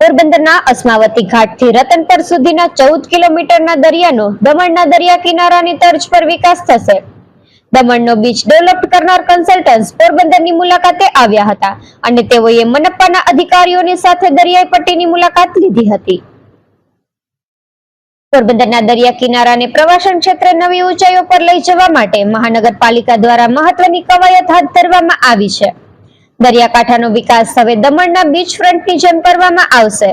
પોરબંદરના અસ્માવતી ઘાટથી રતનપર સુધીના ચૌદ કિલોમીટરના દરિયાનો દમણના દરિયા કિનારાની તર્જ પર વિકાસ થશે. દમણનો બીચ ડેવલપ કરનાર કન્સલ્ટન્ટ્સ પોરબંદરની મુલાકાતે આવ્યા હતા અને તેઓએ મનપ્પાના અધિકારીઓની સાથે દરિયાઈ પટ્ટીની મુલાકાત લીધી હતી. પોરબંદરના દરિયા કિનારાને પ્રવાસન ક્ષેત્રે નવી ઊંચાઈઓ પર લઈ જવા માટે મહાનગરપાલિકા દ્વારા મહત્વની કવાયત હાથ ધરવામાં આવી છે. દરિયાકાંઠાનો વિકાસ હવે દમણના બીચ ફ્રન્ટની જેમ કરવામાં આવશે.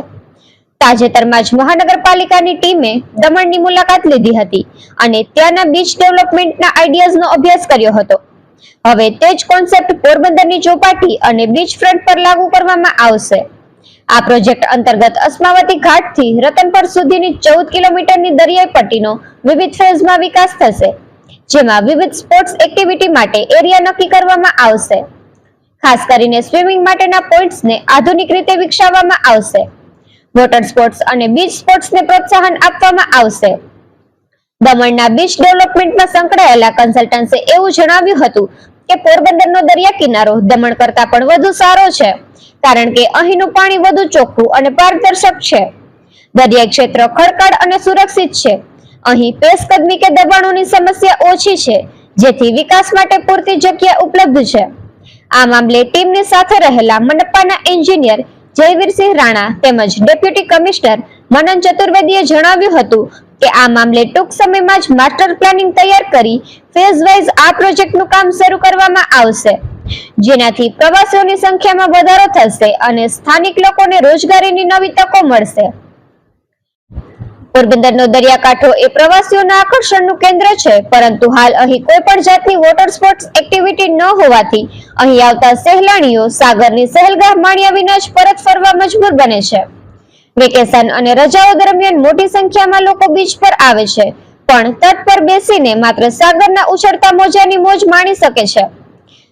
તાજેતરમાં જ મહાનગરપાલિકાની ટીમે દમણની મુલાકાત લીધી હતી અને ત્યાંના બીચ ડેવલપમેન્ટના આઈડિયાઝનો અભ્યાસ કર્યો હતો. હવે તે જ કોન્સેપ્ટ પોરબંદરની ચોપાટી અને બીચ ફ્રન્ટ પર લાગુ કરવામાં આવશે. આ પ્રોજેક્ટ અંતર્ગત અસ્માવતી ઘાટથી રતનપર સુધીની ચૌદ કિલોમીટરની દરિયાઈ પટ્ટીનો વિવિધ ફેઝમાં વિકાસ થશે, જેમાં વિવિધ સ્પોર્ટ્સ એક્ટિવિટી માટે એરિયા નક્કી કરવામાં આવશે. ખાસ કરીને સ્વિમિંગ માટેના પોઈન્ટ્સને આધુનિક રીતે વિકસાવવામાં આવશે. વોટર સ્પોર્ટ્સ અને બીચ સ્પોર્ટ્સને પ્રોત્સાહન આપવામાં આવશે. દમણના બીચ ડેવલપમેન્ટમાં સંકળાયેલા કન્સલ્ટન્સે એવું જણાવ્યું હતું કે પોરબંદરનો દરિયા કિનારો દમણ કરતા પણ વધુ સારો છે, કારણ કે અહીંનું પાણી વધુ ચોખ્ખું અને પારદર્શક છે. દરિયાઈ ક્ષેત્ર ખડકાળ અને સુરક્ષિત છે. અહીં પેશકદમી કે દબાણોની સમસ્યા ઓછી છે, જેથી વિકાસ માટે પૂરતી જગ્યા ઉપલબ્ધ છે. આ મામલે ટીમની સાથે રહેલા મનપાના એન્જિનિયર જયવીરસિંહ રાણા તેમજ ડેપ્યુટી કમિશનર મનન ચતુર્વેદીએ જણાવ્યું હતું કે આ મામલે ટૂંક સમયમાં જ માસ્ટર પ્લાનિંગ તૈયાર કરી ફેઝ વાઇઝ આ પ્રોજેક્ટનું કામ શરૂ કરવામાં આવશે. જેનાથી પ્રવાસીઓની સંખ્યામાં વધારો થશે અને સ્થાનિક લોકોને રોજગારીની નવી તકો મળશે. પોરબંદરનો દરિયાકાંઠો એ પ્રવાસીઓના આકર્ષણનું કેન્દ્ર છે, પરંતુ હાલ અહીં કોઈ પણ જાતની વોટર સ્પોર્ટ્સ એક્ટિવિટી ન હોવાથી અહીં આવતા સહેલાણીઓ સાગરની સહેલગાહ માણ્યા વિના જ પરત ફરવા મજબૂર બને છે. વેકેશન અને રજાઓ દરમિયાન મોટી સંખ્યામાં લોકો બીચ પર આવે છે, પણ તટ પર બેસીને માત્ર સાગરના ઉછળતા મોજાની મોજ માણી શકે છે.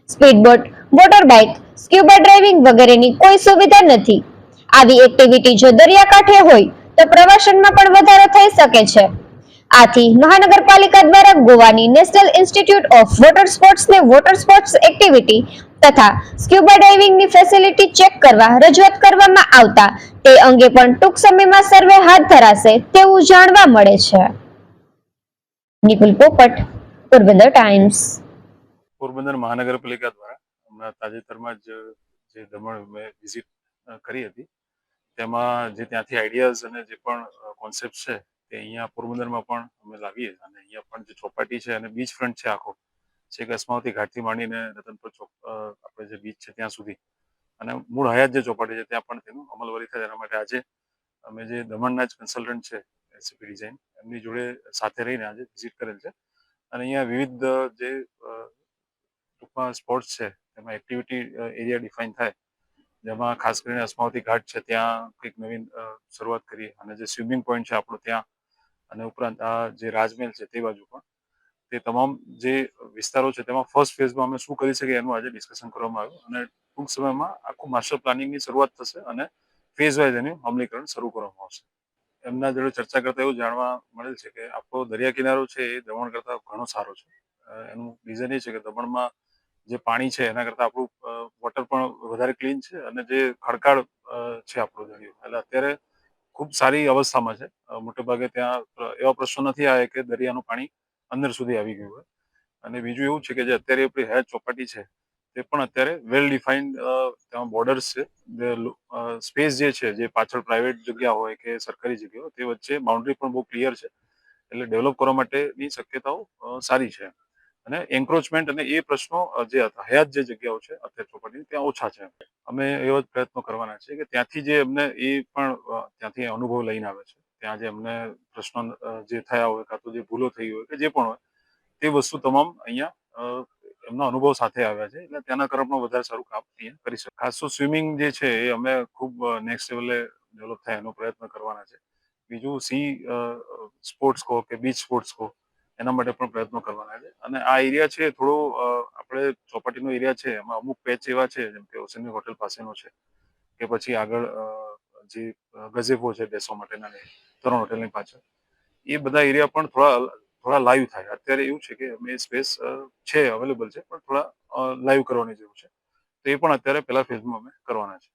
Speedboat motor bike scuba driving વગેરેની કોઈ સુવિધા નથી. આવી એક્ટિવિટી જો દરિયાકાંઠે હોય તો પ્રવાસનમાં પણ વધારો થઈ શકે છે. આથી મહાનગરપાલિકા દ્વારા ગોવાની નેશનલ ઇન્સ્ટિટ્યૂટ ઓફ વોટર સ્પોર્ટ્સને વોટર સ્પોર્ટ્સ એક્ટિવિટી તથા સ્ક્યુબા ડાઇવિંગની ફેસિલિટી ચેક કરવા રજૂઆત કરવામાં આવતા તે અંગે પણ ટૂંક સમયમાં સર્વે હાથ ધરાશે તેવું જાણવા મળે છે. નિકુલ પોપટ, પોરબંદર ટાઈમ્સ. પોરબંદર મહાનગરપાલિકા દ્વારા હમણાં તાજેતરમાં જ જે દમણ મેં વિઝિટ કરી હતી તેમાં જે ત્યાંથી આઈડિયાઝ અને જે પણ કોન્સેપ્ટ છે, તે અહીંયા પોરબંદરમાં પણ અમે લાવીએ અને અહીંયા પણ જે ચોપાટી છે અને બીચ ફ્રન્ટ છે આખો, છેક અસ્માવતી ઘાટથી માંડીને રતનપુર ચોક આપણે જે બીચ છે ત્યાં સુધી. અને મૂળ હયાત જે ચોપાટી છે ત્યાં પણ તેનું અમલવારી થાય એના માટે આજે અમે જે દમણના જ કન્સલ્ટન્ટ છે એસીપી ડિઝાઇન એમની જોડે સાથે રહીને આજે વિઝિટ કરેલ છે. અને અહીંયા વિવિધ જે ટૂંકમાં સ્પોર્ટ્સ છે, તેમાં એક્ટિવિટી એરિયા ડિફાઇન થાય. જેમાં ખાસ કરીને અસ્માવતી ઘાટ છે, ત્યાં કંઈક નવીન શરૂઆત કરી અને જે સ્વિમિંગ પોઈન્ટ છે આપણો ત્યાં અને ઉપરાંત આ જે રાજમહેલ છે તે બાજુ પણ. તે તમામ જે વિસ્તારો છે તેમાં ફર્સ્ટ ફેઝમાં અમે શું કરી શકીએ એનું આજે ડિસ્કશન કરવામાં આવ્યું અને ટૂંક સમયમાં આખું માસ્ટર પ્લાનિંગની શરૂઆત થશે અને ફેઝ વાઇઝ એનું અમલીકરણ શરૂ કરવામાં આવશે. એમના જોડે ચર્ચા કરતા એવું જાણવા મળેલ છે કે આપણો દરિયા કિનારો છે એ દમણ કરતા ઘણો સારો છે. એનું રીઝન એ છે કે દમણમાં જે પાણી છે, એના કરતા આપણું વોટર પણ વધારે ક્લીન છે અને જે ખડકાળ છે આપણો દરિયો એટલે અત્યારે ખૂબ સારી અવસ્થામાં છે. મોટે ભાગે ત્યાં એવા પ્રશ્નો નથી આવ્યા કે દરિયાનું પાણી અંદર સુધી આવી ગયું હોય. અને બીજું એવું છે કે જે અત્યારે આપણી હેર ચોપાટી છે, તે પણ અત્યારે વેલ ડિફાઇન્ડ ત્યાં બોર્ડર્સ છે. સ્પેસ જે છે, જે પાછળ પ્રાઇવેટ જગ્યા હોય કે સરકારી જગ્યા હોય, તે વચ્ચે બાઉન્ડ્રી પણ બહુ ક્લિયર છે. એટલે ડેવલપ કરવા માટેની શક્યતાઓ સારી છે. અને એન્ક્રોચમેન્ટ અને એ પ્રશ્નો જે હતા, હયાત જે જગ્યાઓ છે, અત્યારે ચોપાટીની ત્યાં ઓછા છે. અમે એવા જ પ્રયત્નો કરવાના છે કે ત્યાંથી જે અમને એ પણ ત્યાંથી અનુભવ લઈને આવે છે. ત્યાં જે અમને પ્રશ્નો જે થયા હોય કાં તો જે ભૂલો થઈ હોય કે જે પણ હોય, તે વસ્તુ તમામ અહીંયા એમના અનુભવ સાથે આવ્યા છે. એટલે ત્યાંના કરપમાં વધારે સારું કામ અહીંયા કરી શકે ખાસ તો સ્વિમિંગ જે છે, એ અમે ખૂબ નેક્સ્ટ લેવલે ડેવલપ થાય એનો પ્રયત્ન કરવાના છે. બીજું સી સ્પોર્ટ્સ કહો કે બીચ સ્પોર્ટ્સ કહો એના માટે પણ પ્રયત્નો કરવાના છે. અને આ એરિયા છે, થોડો આપણે ચોપાટીનો એરિયા છે, એમાં અમુક પેચ એવા છે, જેમ કે ઓસેની હોટેલ પાસેનો છે, કે પછી આગળ જે ગઝેફો છે બેસવા માટેના ત્રણ તરુણ હોટેલની પાછળ. એ બધા એરિયા પણ થોડા થોડા લાઈવ થાય. અત્યારે એવું છે કે અમે સ્પેસ છે અવેલેબલ છે, પણ થોડા લાઈવ કરવાની જરૂર છે. તો એ પણ અત્યારે પહેલા ફેઝમાં અમે કરવાના છે.